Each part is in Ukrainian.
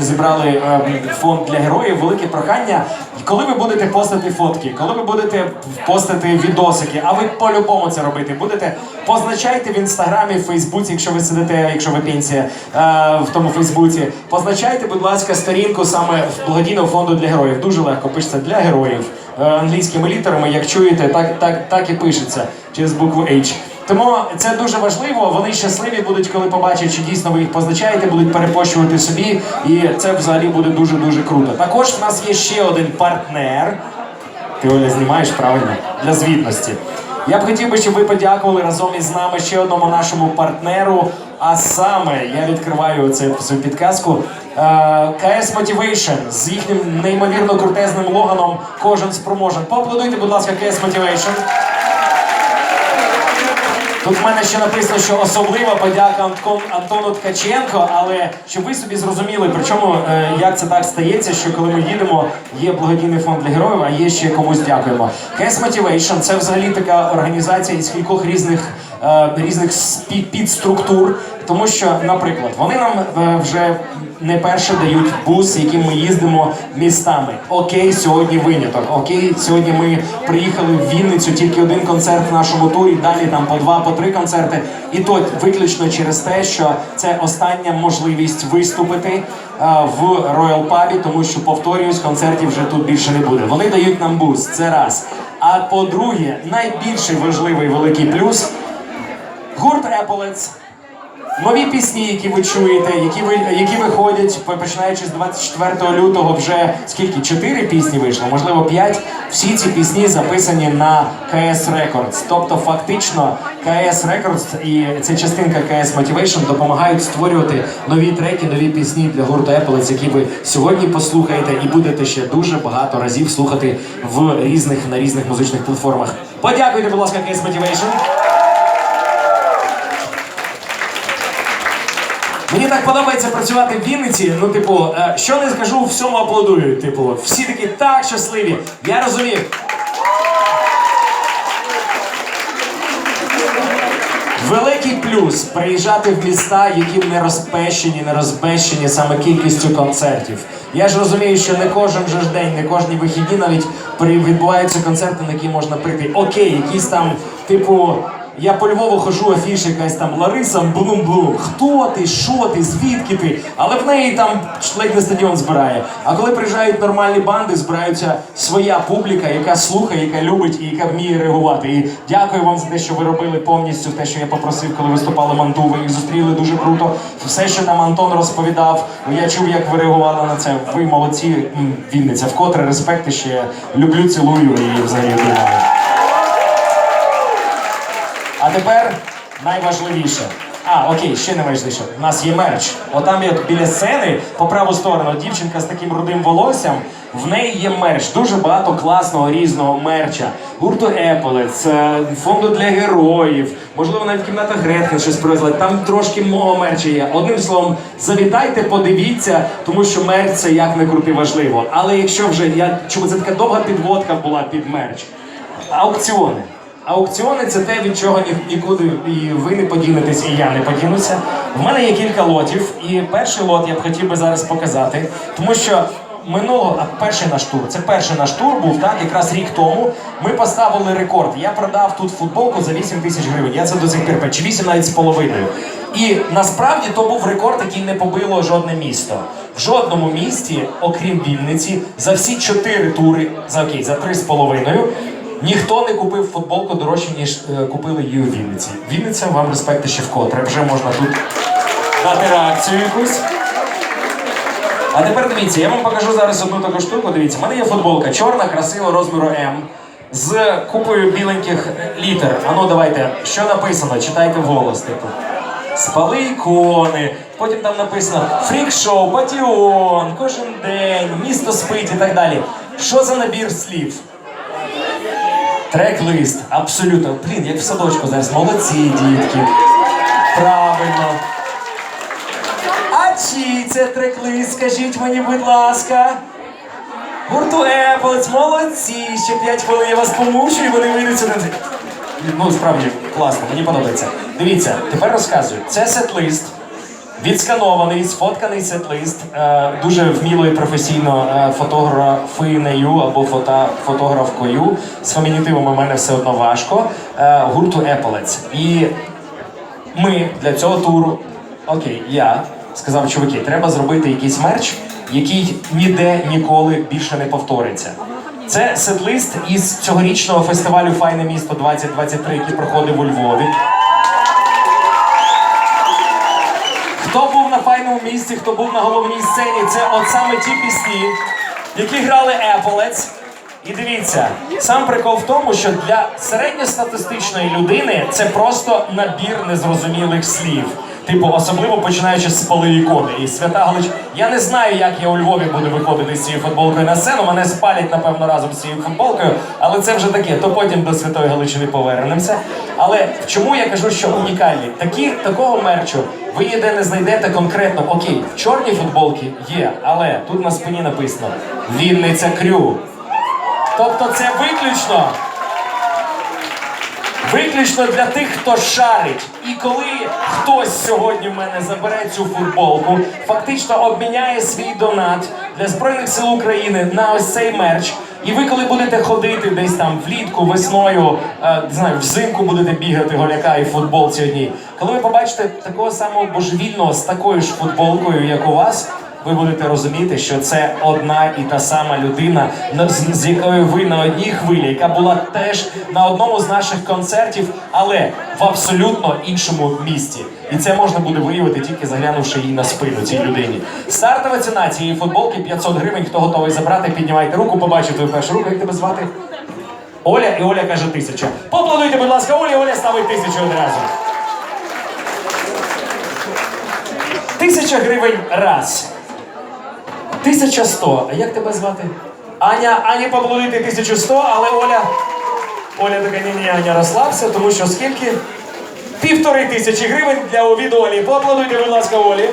Зібрали е, фонд для героїв. Велике прохання. Коли ви будете постити фотки, коли ви будете постити відосики, а ви по-любому це робити будете, позначайте в інстаграмі, в Фейсбуці, якщо ви сидите, якщо ви пенсія е, в тому Фейсбуці. Позначайте, будь ласка, сторінку саме благодійного фонду для героїв. Дуже легко пишеться для героїв е, англійськими літерами. Як чуєте, так, так, так і пишеться через букву H. Тому це дуже важливо. Вони щасливі будуть, коли побачать, що дійсно ви їх позначаєте, будуть перепощувати собі, і це взагалі буде дуже дуже круто. Також в нас є ще один партнер. Ти Оля знімаєш правильно для звітності. Я б хотів би, щоб ви подякували разом із нами ще одному нашому партнеру. А саме я відкриваю це цю підказку. е, KS Motivation з їхнім неймовірно крутезним логаном. Кожен спроможен. Поаплодуйте, будь ласка, KS Motivation. Тут в мене ще написано, що особлива подяка Антон, Антону Ткаченко, але щоб ви собі зрозуміли, причому е, як це так стається, що коли ми їдемо, є благодійний фонд для героїв, а є ще комусь дякуємо. Case Motivation – це взагалі така організація із кількох різних, різних спі- підструктур. Тому що, наприклад, вони нам е, вже не перше дають бус, яким ми їздимо містами. Окей, сьогодні виняток. Окей, сьогодні ми приїхали в Вінницю, тільки один концерт в нашому турі, далі там по два, по три концерти. І то виключно через те, що це остання можливість виступити е, в Royal Pubі, тому що повторююсь, концертів вже тут більше не буде. Вони дають нам бус, це раз. А по-друге, найбільший важливий великий плюс гурт Еполец. Нові пісні, які ви чуєте, які ви які виходять починаючи з 24 лютого, вже скільки? Чотири пісні вийшло, можливо, п'ять. Всі ці пісні записані на KS Records. Тобто, фактично, KS Records і ця частинка KS Motivation допомагають створювати нові треки, нові пісні для гурту Apple's, які ви сьогодні послухаєте і будете ще дуже багато разів слухати в різних на різних музичних платформах. Подякуйте, будь ласка, KS Motivation. Мені так подобається працювати в Вінниці. Ну, типу, е, що не скажу, всьому аплодують. Типу, всі такі так щасливі. Я розумію. Великий плюс приїжджати в міста, які не розпещені, не розбещені саме кількістю концертів. Я ж розумію, що не кожен же ж день, не кожні вихідні навіть відбуваються концерти, на які можна прийти. Окей, якісь там, типу, я по Львову хожу, афіша якась там Лариса Блум-Блум. Хто ти? Що ти? Звідки ти? Але в неї там ледь не стадіон збирає. А коли приїжджають нормальні банди, збираються своя публіка, яка слухає, яка любить і яка вміє реагувати. І дякую вам за те, що ви робили повністю те, що я попросив, коли виступали манту. Ви їх зустріли дуже круто. Все, що нам Антон розповідав, я чув, як ви реагували на це. Ви молодці, Вінниця. Вкотре респект і ще люблю, цілую і взагалі тепер найважливіше. А, окей, ще не важливіше. У нас є мерч. Отам є біля сцени, по праву сторону, дівчинка з таким рудим волоссям. В неї є мерч. Дуже багато класного різного мерча. Гурту Еполец, фонду для героїв. Можливо, навіть кімната Гретхен щось привезла. Там трошки мого мерча є. Одним словом, завітайте, подивіться, тому що мерч це як не крути важливо. Але якщо вже я чому це така довга підводка була під мерч. Аукціони. Аукціони це те, від чого нікуди і ви не подінетесь, і я не подінуся. В мене є кілька лотів, і перший лот я б хотів би зараз показати, тому що минулого, а перший наш тур, це перший наш тур був так, якраз рік тому. Ми поставили рекорд. Я продав тут футболку за 8 тисяч гривень. Я це до сих пір чи 8 навіть з половиною. І насправді то був рекорд, який не побило жодне місто. В жодному місті, окрім Вінниці, за всі чотири тури, за окей, за три з половиною. Ніхто не купив футболку дорожче, ніж е, купили її у Вінниці. Вінниця, вам респекти ще вкотре. Вже можна тут дати реакцію якусь. А тепер дивіться, я вам покажу зараз одну таку штуку. Дивіться, в мене є футболка чорна, красива, розміру М. З купою біленьких літер. Ану, давайте, що написано? Читайте вголос, типу. Спали ікони, потім там написано фрік-шоу, патіон, кожен день, місто спить і так далі. Що за набір слів? Трек-лист, абсолютно. Блін, як в садочку зараз. Молодці, дітки. Правильно. А чий це трек-лист, скажіть мені, будь ласка. Гурту Еполець, молодці. Ще 5 хвилин я вас помучу і вони вийдуть сюди. Ну, справді, класно, мені подобається. Дивіться, тепер розказую. Це сет-лист відсканований, сфотканий сет-лист е, дуже вміло і професійно е, фотографинею або фото, фотографкою. З фемінітивом у мене все одно важко. Е, гурту Еполець. І ми для цього туру, окей, я сказав, чуваки, треба зробити якийсь мерч, який ніде ніколи більше не повториться. Це сет-лист із цьогорічного фестивалю Файне місто 2023, який проходив у Львові. Був місці, хто був на головній сцені, це от саме ті пісні, які грали Еполець. І дивіться, сам прикол в тому, що для середньостатистичної людини це просто набір незрозумілих слів. Типу, особливо починаючи з ікони. І свята Галич. Я не знаю, як я у Львові буду виходити з цією футболкою на сцену. Мене спалять, напевно, разом з цією футболкою, але це вже таке. То потім до Святої Галичини повернемося. Але чому я кажу, що унікальні? Такі, такого мерчу ви ніде не знайдете конкретно. Окей, в чорній футболці є, але тут на спині написано Вінниця Крю. Тобто це виключно. Виключно для тих, хто шарить. І коли хтось сьогодні в мене забере цю футболку, фактично обміняє свій донат для Збройних сил України на ось цей мерч. І ви, коли будете ходити десь там влітку, весною, е, знаю, взимку будете бігати голяка і в футболці одній, коли ви побачите такого самого божевільного з такою ж футболкою, як у вас, ви будете розуміти, що це одна і та сама людина, з, якою ви на одній хвилі, яка була теж на одному з наших концертів, але в абсолютно іншому місті. І це можна буде виявити тільки заглянувши їй на спину цій людині. Стартова ціна цієї футболки 500 гривень. Хто готовий забрати, піднімайте руку, побачив твою першу руку. Як тебе звати? Оля, і Оля каже тисяча. Поаплодуйте, будь ласка, Олі, Оля ставить тисячу одразу. Тисяча гривень раз. 1100. А як тебе звати? Аня, Ані поблудити 1100, але Оля. Оля така, ні, ні, Аня, розслабся, тому що скільки? Півтори тисячі гривень для від Олі. Поаплодуйте, будь ласка, Олі.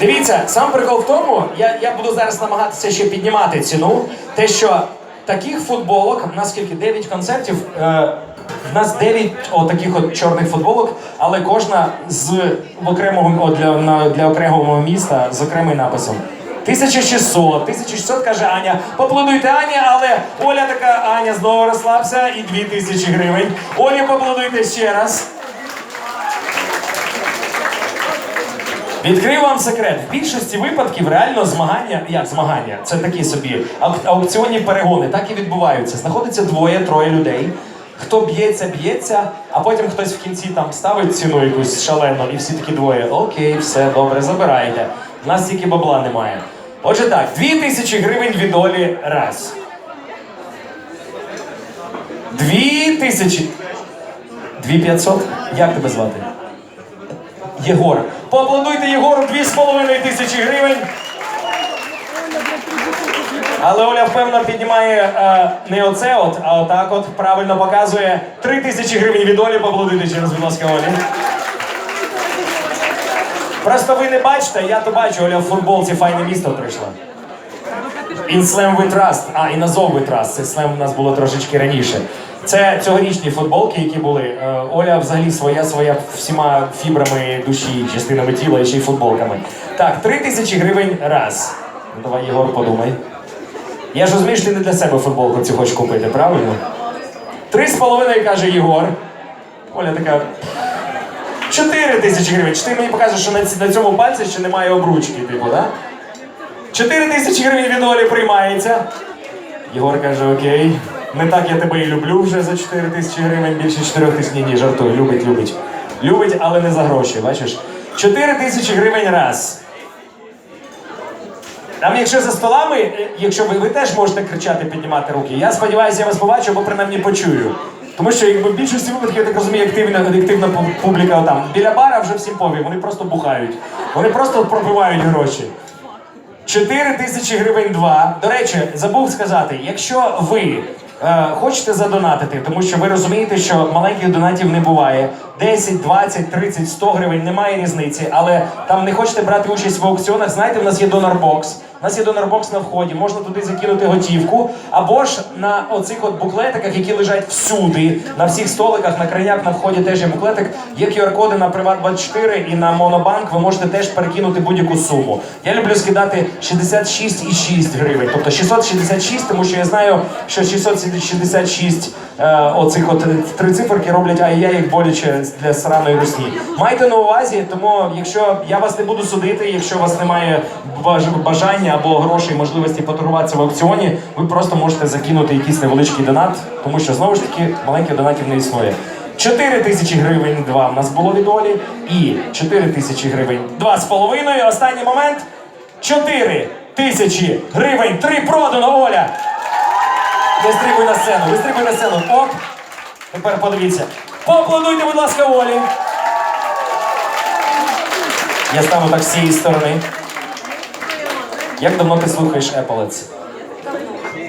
Дивіться, сам прикол в тому, я, я буду зараз намагатися ще піднімати ціну. Те, що таких футболок, у нас 9 концертів. Е, нас 9 таких от чорних футболок, але кожна з окремого о, для, на, для окремого міста з окремим написом. 1600, 1600, каже Аня. Поплодуйте Ані, але Оля така, Аня знову розслабся і 2000 гривень. Олі поплодуйте ще раз. Відкрию вам секрет. В більшості випадків реально змагання, як змагання, це такі собі ау- аукціонні перегони, так і відбуваються. Знаходиться двоє-троє людей. Хто б'ється, б'ється, а потім хтось в кінці там ставить ціну якусь шалену, і всі такі двоє. Окей, все добре, забирайте. У нас тільки бабла немає. Отже так, дві тисячі гривень від Олі раз. Дві тисячі. Дві п'ятсот? Як тебе звати? Єгор. Поаплодуйте Єгору 2,5 тисячі гривень. Але Оля впевнено піднімає е, не оце от, а отак от правильно показує 3 тисячі гривень від Олі. Поаплодуйте ще раз, будь ласка, Олі. Просто ви не бачите, я то бачу, Оля в футболці файне місто прийшла. In Slam We Trust. А, і на Зов We Trust. Це Slam у нас було трошечки раніше. Це цьогорічні футболки, які були. Е, Оля взагалі своя своя всіма фібрами душі, частинами тіла і ще й футболками. Так, три тисячі гривень раз. Ну, давай, Єгор, подумай. Я ж розумію, що ти не для себе футболку цю хочеш купити, правильно? Три з половиною каже Єгор. Оля така. Чотири тисячі гривень. Чи ти мені покажеш, що на, цьому пальці ще немає обручки, типу? Да? 4 тисячі гривень від Олі приймається. Єгор каже, окей. Не так я тебе і люблю вже за 4 тисячі гривень, більше 4 тисяч. Ні, ні, жартую, любить, любить. Любить, але не за гроші, бачиш? 4 тисячі гривень раз. Там, якщо за столами, е, якщо ви, ви теж можете кричати, піднімати руки. Я сподіваюся, я вас побачу, або принаймні почую. Тому що якби в більшості випадків, я так розумію, активна, активна пу- публіка там. Біля бара вже всім пові, вони просто бухають. Вони просто пробивають гроші. 4 тисячі гривень два. До речі, забув сказати, якщо ви е, хочете задонатити, тому що ви розумієте, що маленьких донатів не буває. 10, 20, 30, 100 гривень, немає різниці. Але там не хочете брати участь в аукціонах, знаєте, в нас є донорбокс. У нас є донорбокс на вході, можна туди закинути готівку, або ж на оцих от буклетиках, які лежать всюди, на всіх столиках, на крайняк на вході теж є буклетик. Є QR-коди на Приват24 і на Монобанк. Ви можете теж перекинути будь-яку суму. Я люблю скидати 66,6 гривень, тобто 666, тому що я знаю, що 666 е, оцих от три циферки роблять, а я їх боляче для сраної русні. Майте на увазі, тому якщо я вас не буду судити, якщо у вас немає бажання або грошей, можливості поторгуватися в аукціоні, ви просто можете закинути якийсь невеличкий донат, тому що знову ж таки маленьких донатів не існує. 4 тисячі гривень два в нас було від Олі, і 4 тисячі гривень два з половиною. Останній момент 4 тисячі гривень. Три продано, Оля. Вистрибуй на сцену, вистрибуй на сцену. Оп. Тепер подивіться. Поаплодуйте, будь ласка, Олі. Я стану так з цієї сторони. Як давно ти слухаєш Еполец?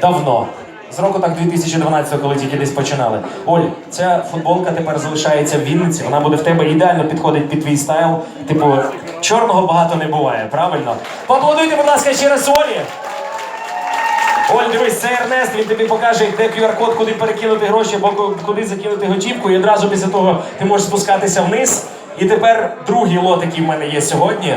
Давно. З року так 2012, коли тільки десь починали. Оль, ця футболка тепер залишається в Вінниці. Вона буде в тебе ідеально підходить під твій стайл. Типу, чорного багато не буває, правильно? Поаплодуйте, будь ласка, ще раз Олі. Оль, дивись, це Ернест, він тобі покаже, де QR-код, куди перекинути гроші або куди закинути готівку. І одразу після того ти можеш спускатися вниз. І тепер другий лот, який в мене є сьогодні.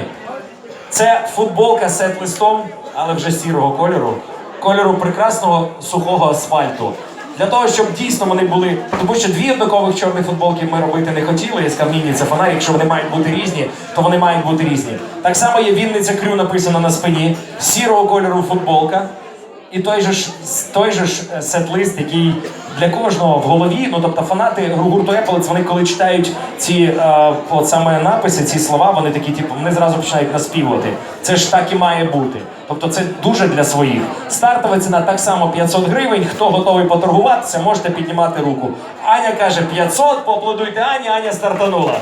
Це футболка з сет-листом, але вже сірого кольору. Кольору прекрасного сухого асфальту. Для того, щоб дійсно вони були. Тому що дві однакових чорних футболки ми робити не хотіли. Я сказав, ні, ні, це фонарь. Якщо вони мають бути різні, то вони мають бути різні. Так само є Вінниця Крю написано на спині, сірого кольору футболка. І той же ж той же ж е, сет-лист, який для кожного в голові, ну тобто фанати гурту Apple, вони коли читають ці е, от саме написи, ці слова, вони такі, типу, вони зразу починають наспівувати. Це ж так і має бути. Тобто це дуже для своїх. Стартова ціна так само 500 гривень. Хто готовий поторгуватися, можете піднімати руку. Аня каже 500, поаплодуйте Ані, Аня стартанула.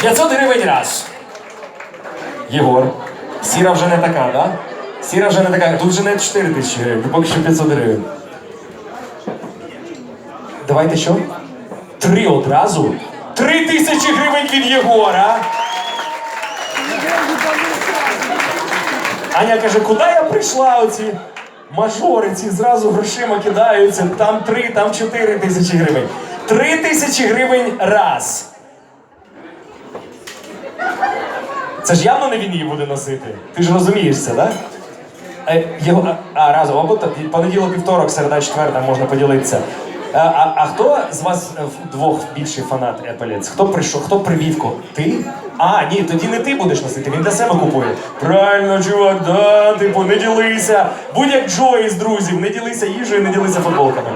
500 гривень раз. Єгор, сіра вже не така, да? Сіра вже не така. Тут вже не 4 тисячі гривень, поки що 500 гривень. Давайте що? Три одразу? Три тисячі гривень від Єгора. Аня каже, куди я прийшла оці мажори, ці зразу грошима кидаються. Там три, там чотири тисячі гривень. Три тисячі гривень раз. Це ж явно не він її буде носити. Ти ж розумієш це, так? Його, а, разом, або понеділок, вівторок, середа, четверта можна поділитися. А, а, а хто з вас е, двох більший фанат Епелець? Хто прийшов? Хто привів кого? Ти? А, ні, тоді не ти будеш носити, він для себе купує. Правильно, чувак, да, типу, не ділися. Будь як Джо із друзів, не ділися їжею, не ділися футболками.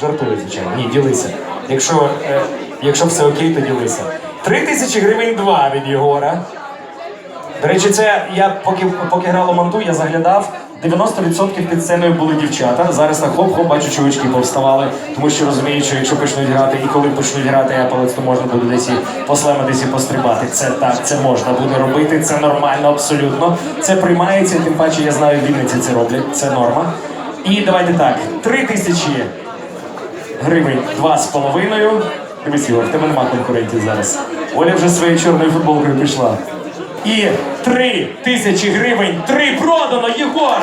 Жартую, звичайно. Ні, ділися. Якщо, е, якщо все окей, то ділися. Три тисячі гривень два від Єгора. До речі, це я поки, поки грало манту, я заглядав. 90% під сценою були дівчата. Зараз так хоп-хоп, бачу, чувачки повставали, тому що розуміють, що якщо почнуть грати і коли почнуть грати Apple, то можна буде десь і послематись і пострибати. Це так, це можна буде робити, це нормально, абсолютно. Це приймається, тим паче я знаю, Вінниці це роблять, це норма. І давайте так: три тисячі гривень два з половиною. Дивись, Ігор, в тебе нема конкурентів зараз. Оля вже своєю чорною футболкою пішла. І три тисячі гривень, три продано, Єгор!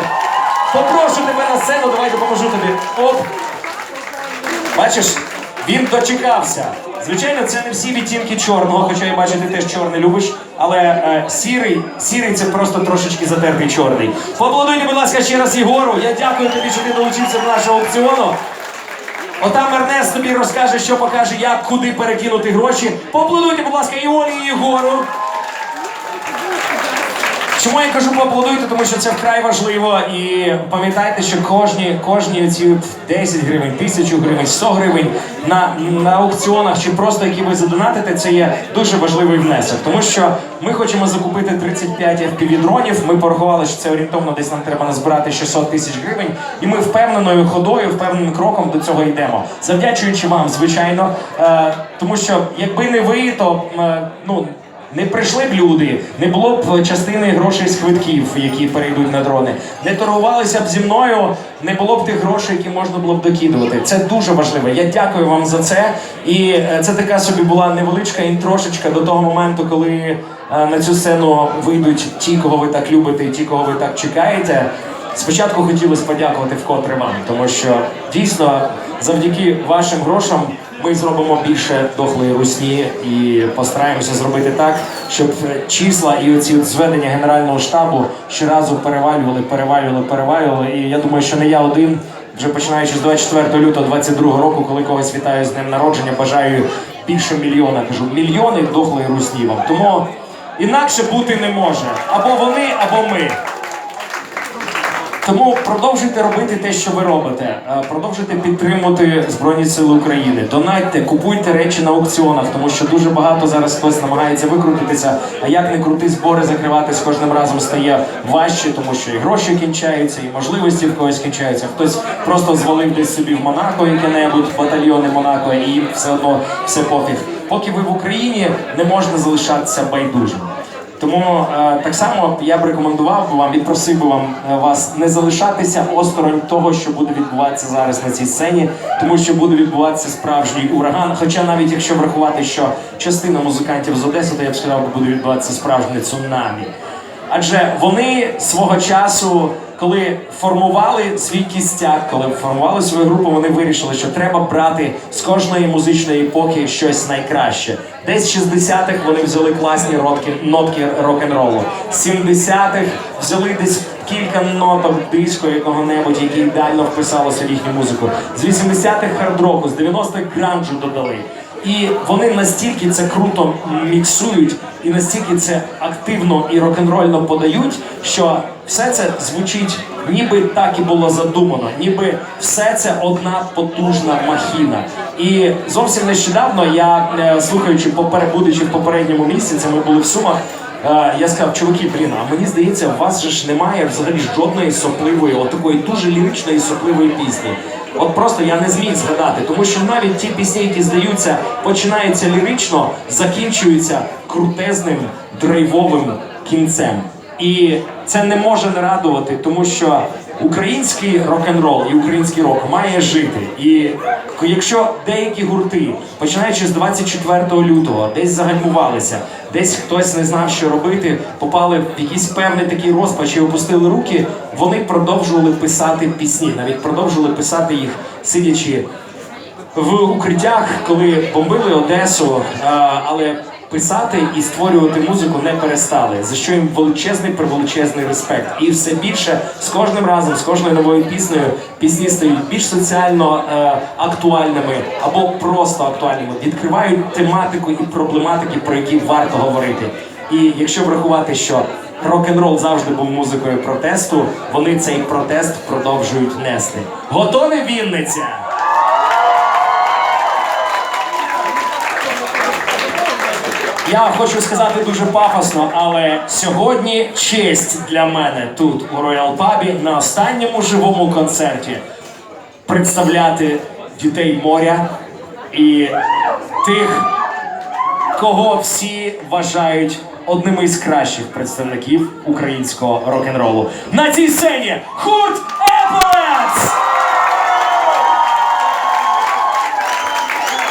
Попрошу тебе на сцену, давай допоможу тобі. Оп! Бачиш, він дочекався. Звичайно, це не всі відтінки чорного, хоча я бачу, ти теж чорний любиш. Але е, сірий, сірий це просто трошечки затертий чорний. Поаплодуйте, будь ласка, ще раз Єгору. Я дякую тобі, що ти долучився до нашого аукціону. Отам Ернест тобі розкаже, що покаже, як куди перекинути гроші. Поаплодуйте, будь ласка, і і Єгору. Чому я кажу поаплодуйте? Тому що це вкрай важливо. І пам'ятайте, що кожні, кожні ці 10 гривень, 1000 гривень, 100 гривень на, на аукціонах чи просто які ви задонатите, це є дуже важливий внесок. Тому що ми хочемо закупити 35 FPV-дронів. Ми порахували, що це орієнтовно десь нам треба назбирати 600 тисяч гривень. І ми впевненою ходою, впевненим кроком до цього йдемо. Завдячуючи вам, звичайно. Е, тому що якби не ви, то е, ну. Не прийшли б люди, не було б частини грошей з квитків, які перейдуть на дрони, не торгувалися б зі мною, не було б тих грошей, які можна було б докидувати. Це дуже важливо. Я дякую вам за це. І е, це така собі була невеличка інтрошечка до того моменту, коли е, на цю сцену вийдуть ті, кого ви так любите, і ті, кого ви так чекаєте. Спочатку хотілося подякувати вкотре вам, тому що дійсно завдяки вашим грошам ми зробимо більше дохлої русні і постараємося зробити так, щоб числа і оці зведення генерального штабу щоразу перевалювали, перевалювали, перевалювали. І я думаю, що не я один. Вже починаючи з 24 лютого 22 року, коли когось вітаю з днем народження, бажаю більше мільйона. Кажу, мільйони дохлої русні вам. Тому інакше бути не може. Або вони, або ми. Тому продовжуйте робити те, що ви робите. Е, Продовжуйте підтримувати Збройні Сили України. Донайте, купуйте речі на аукціонах, тому що дуже багато зараз хтось намагається викрутитися. А як не крути збори закривати з кожним разом стає важче, тому що і гроші кінчаються, і можливості в когось кінчаються. Хтось просто звалив десь собі в Монако яке-небудь батальйони Монако, і все одно все пофіг. Поки ви в Україні не можна залишатися байдужим. Тому е, так само я б рекомендував би вам і просив би вам е, вас не залишатися осторонь того, що буде відбуватися зараз на цій сцені, тому що буде відбуватися справжній ураган. Хоча навіть якщо врахувати, що частина музикантів з Одеси, то я б сказав, буде відбуватися справжнє цунамі. Адже вони свого часу, коли формували свій кістяк, коли формували свою групу, вони вирішили, що треба брати з кожної музичної епохи щось найкраще. Десь 60-х вони взяли класні ротки, нотки рок-н-ролу. 70-х взяли десь кілька ноток диско якого-небудь, які ідеально вписалося в їхню музику. З 80-х хард-року, з 90-х гранжу додали. І вони настільки це круто міксують, і настільки це активно і рок-н-рольно подають, що все це звучить, ніби так і було задумано, ніби все це одна потужна махіна. І зовсім нещодавно я е, слухаючи будучи в попередньому місці, це ми були в Сумах. Е, Я сказав, чуваки, блін, а мені здається, у вас же ж немає взагалі жодної сопливої, от такої дуже ліричної сопливої пісні. От просто я не зміг згадати, тому що навіть ті пісні, які здаються, починаються лірично, закінчуються крутезним драйвовим кінцем. І це не може не радувати, тому що український рок-н-рол і український рок має жити. І якщо деякі гурти, починаючи з 24 лютого, десь загальмувалися, десь хтось не знав, що робити, попали в якийсь певний такий розпач і опустили руки, вони продовжували писати пісні, навіть продовжували писати їх, сидячи в укриттях, коли бомбили Одесу, але писати і створювати музику не перестали. За що їм величезний превеличезний респект. І все більше з кожним разом, з кожною новою піснею, пісні стають більш соціально е, актуальними або просто актуальними. Відкривають тематику і проблематики, про які варто говорити. І якщо врахувати, що рок-н-рол завжди був музикою протесту, вони цей протест продовжують нести. Готові Вінниця? Я хочу сказати дуже пафосно, але сьогодні честь для мене тут у Роял Пабі на останньому живому концерті представляти дітей моря і тих, кого всі вважають одними із кращих представників українського рок-н-ролу. На цій сцені гурт Еполетс!